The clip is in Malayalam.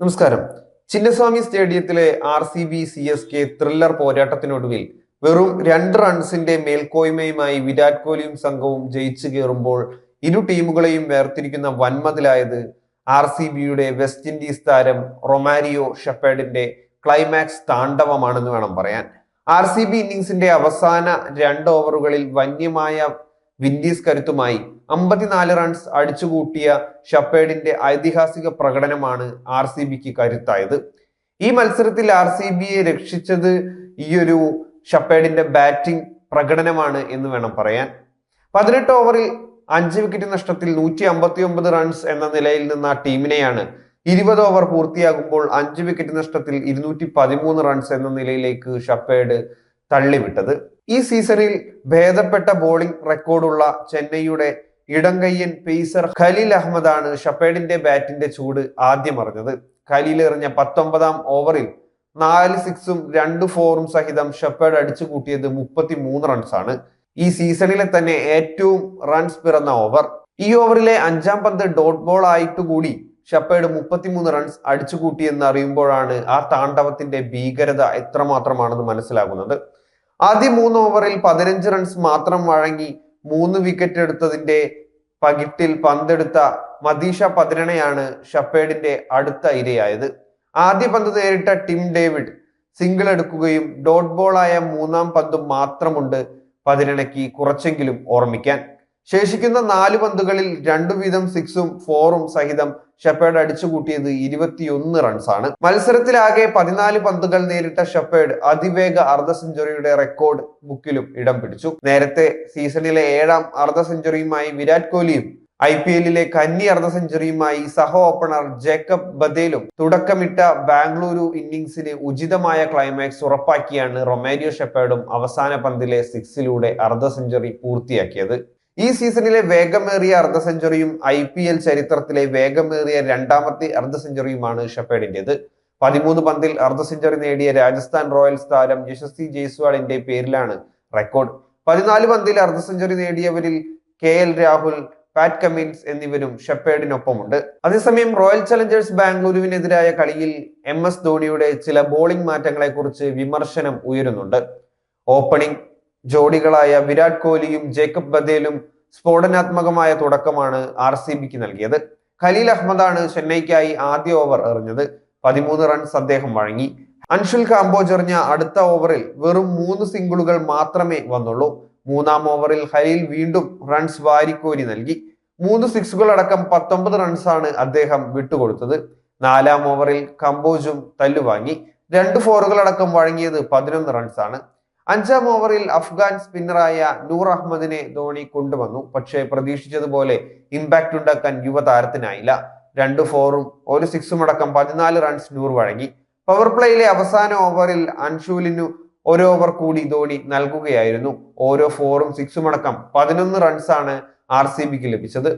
നമസ്കാരം. ചിന്നസ്വാമി സ്റ്റേഡിയത്തിലെ R C B C S K thriller പോരാട്ടത്തിനൊടുവിൽ വെറും രണ്ട് റൺസിന്റെ മേൽക്കോയ്മയുമായി വിരാട് കോഹ്ലിയും സംഘവും ജയിച്ചു കയറുമ്പോൾ ഇരു ടീമുകളെയും വേർതിരിക്കുന്ന വൻമതിലായത് ആർ സി ബിയുടെ വെസ്റ്റ് ഇൻഡീസ് താരം റൊമാരിയോ ഷെപ്പേഡിന്റെ ക്ലൈമാക്സ് താണ്ഡവമാണെന്ന് വേണം പറയാൻ. ആർ സി ബി ഇന്നിങ്സിന്റെ അവസാന രണ്ട് ഓവറുകളിൽ വന്യമായ വിൻഡീസ് കരുത്തുമായി അമ്പത്തിനാല് റൺസ് അടിച്ചുകൂട്ടിയ ഷപ്പേഡിന്റെ ഐതിഹാസിക പ്രകടനമാണ് ആർ സി ബിക്ക് കരുത്തായത്. ഈ മത്സരത്തിൽ ആർ സി ബിയെ രക്ഷിച്ചത് ഈയൊരു ഷപ്പേഡിന്റെ ബാറ്റിംഗ് പ്രകടനമാണ് എന്ന് വേണം പറയാൻ. പതിനെട്ട് ഓവറിൽ അഞ്ച് വിക്കറ്റ് നഷ്ടത്തിൽ നൂറ്റി അമ്പത്തി ഒമ്പത് റൺസ് എന്ന നിലയിൽ നിന്ന ടീമിനെയാണ് ഇരുപത് ഓവർ പൂർത്തിയാകുമ്പോൾ അഞ്ച് വിക്കറ്റ് നഷ്ടത്തിൽ ഇരുന്നൂറ്റി പതിമൂന്ന് റൺസ് എന്ന നിലയിലേക്ക് ഷപ്പേഡ് തള്ളിവിട്ടത്. ഈ സീസണിൽ ഭേദപ്പെട്ട ബോളിംഗ് റെക്കോർഡുള്ള ചെന്നൈയുടെ ഇടംകയ്യൻ പേസർ ഖലീൽ അഹമ്മദാണ് ഷപ്പേഡിന്റെ ബാറ്റിന്റെ ചൂട് ആദ്യം അറിഞ്ഞത്. ഖലീൽ എറിഞ്ഞ പത്തൊമ്പതാം ഓവറിൽ നാല് സിക്സും രണ്ട് ഫോറും സഹിതം ഷപ്പേഡ് അടിച്ചു കൂട്ടിയത് മുപ്പത്തി മൂന്ന് റൺസാണ് ഈ സീസണിലെ തന്നെ ഏറ്റവും റൺസ് പിറന്ന ഓവർ ഈ ഓവറിലെ അഞ്ചാം പന്ത് ഡോട്ട് ബോൾ ആയിട്ട് കൂടി ഷപ്പേഡ് മുപ്പത്തിമൂന്ന് റൺസ് അടിച്ചു കൂട്ടിയെന്ന് അറിയുമ്പോഴാണ് ആ താണ്ഡവത്തിന്റെ ഭീകരത എത്രമാത്രമാണെന്ന് മനസ്സിലാകുന്നത്. ആദ്യ മൂന്ന് ഓവറിൽ പതിനഞ്ച് റൺസ് മാത്രം വഴങ്ങി മൂന്ന് വിക്കറ്റ് എടുത്തതിന്റെ പകിട്ടിൽ പന്തെടുത്ത മദീഷ പതിരണയാണ് ഷപ്പേഡിന്റെ അടുത്ത ഇരയായത്. ആദ്യ പന്ത് നേരിട്ട ടിം ഡേവിഡ് സിംഗിൾ എടുക്കുകയും ഡോട്ട് ബോളായ മൂന്നാം പന്തും മാത്രമുണ്ട് പതിരണയ്ക്ക് കുറച്ചെങ്കിലും ഓർമ്മിക്കാൻ. ശേഷിക്കുന്ന നാല് പന്തുകളിൽ രണ്ടു വീതം സിക്സും ഫോറും സഹിതം ഷെപ്പേഡ് അടിച്ചുകൂട്ടിയത് ഇരുപത്തിയൊന്ന് റൺസാണ് മത്സരത്തിലാകെ പതിനാല് പന്തുകൾ നേരിട്ട ഷെപ്പേഡ് അതിവേഗ അർദ്ധ സെഞ്ചുറിയുടെ റെക്കോർഡ് ബുക്കിലും ഇടം പിടിച്ചു. നേരത്തെ സീസണിലെ ഏഴാം അർദ്ധ സെഞ്ചുറിയുമായി വിരാട് കോഹ്ലിയും ഐ പി എല്ലിലെ കന്നി അർദ്ധ സെഞ്ചുറിയുമായി സഹ ഓപ്പണർ ജേക്കബ് ബദേലും തുടക്കമിട്ട ബാംഗ്ലൂരു ഇന്നിംഗ്സിന് ഉചിതമായ ക്ലൈമാക്സ് ഉറപ്പാക്കിയാണ് റൊമാനിയോ ഷെപ്പേർഡും അവസാന പന്തിലെ സിക്സിലൂടെ അർദ്ധ സെഞ്ചുറി പൂർത്തിയാക്കിയത്. ഈ സീസണിലെ വേഗമേറിയ അർദ്ധ സെഞ്ചുറിയും ഐ പി എൽ ചരിത്രത്തിലെ വേഗമേറിയ രണ്ടാമത്തെ അർദ്ധ സെഞ്ചുറിയുമാണ് ഷഫേഡിന്റേത് പതിമൂന്ന് പന്തിൽ അർദ്ധ സെഞ്ചുറി നേടിയ രാജസ്ഥാൻ റോയൽസ് താരം യശസ്വി ജയ്സ്വാളിന്റെ പേരിലാണ് റെക്കോർഡ്. പതിനാല് പന്തിൽ അർദ്ധ century നേടിയവരിൽ K L Rahul Pat Cummins എന്നിവരും ഷെപ്പേഡിനൊപ്പമുണ്ട്. അതേസമയം റോയൽ ചലഞ്ചേഴ്സ് ബാംഗ്ലൂരുവിനെതിരായ കളിയിൽ എം എസ് ധോണിയുടെ ചില ബോളിംഗ് മാറ്റങ്ങളെക്കുറിച്ച് വിമർശനം ഉയരുന്നുണ്ട്. ഓപ്പണിംഗ് ജോഡികളായ വിരാട് കോഹ്ലിയും ജേക്കബ് ബദേലും സ്ഫോടനാത്മകമായ തുടക്കമാണ് ആർ സി ബിക്ക് നൽകിയത്. ഖലീൽ അഹമ്മദാണ് ചെന്നൈക്കായി ആദ്യ ഓവർ എറിഞ്ഞത്. പതിമൂന്ന് റൺസ് അദ്ദേഹം വഴങ്ങി. അൻഷുൽ കാമ്പോജ് എറിഞ്ഞ അടുത്ത ഓവറിൽ വെറും മൂന്ന് സിംഗിളുകൾ മാത്രമേ വന്നുള്ളൂ. മൂന്നാം ഓവറിൽ ഖലീൽ വീണ്ടും റൺസ് വാരിക്കോരി നൽകി. മൂന്ന് സിക്സുകൾ അടക്കം പത്തൊമ്പത് റൺസാണ് അദ്ദേഹം വിട്ടുകൊടുത്തത്. നാലാം ഓവറിൽ കമ്പോജും തല്ലുവാങ്ങി. രണ്ട് ഫോറുകൾ അടക്കം വഴങ്ങിയത് പതിനൊന്ന് റൺസാണ്. അഞ്ചാം ഓവറിൽ അഫ്ഗാൻ സ്പിന്നറായ നൂർ അഹമ്മദിനെ ധോണി കൊണ്ടുവന്നു. പക്ഷേ പ്രതീക്ഷിച്ചതുപോലെ ഇമ്പാക്ട് ഉണ്ടാക്കാൻ യുവതാരത്തിനായില്ല. രണ്ട് ഫോറും ഒരു സിക്സും അടക്കം പതിനാല് റൺസ് നൂർ വഴങ്ങി. പവർ പ്ലേയിലെ അവസാന ഓവറിൽ അൻഷുലിനു ഒരു ഓവർ കൂടി ധോണി നൽകുകയായിരുന്നു. ഓരോ ഫോറും സിക്സും അടക്കം പതിനൊന്ന് റൺസാണ് ആർ സി ബിക്ക് ലഭിച്ചത്.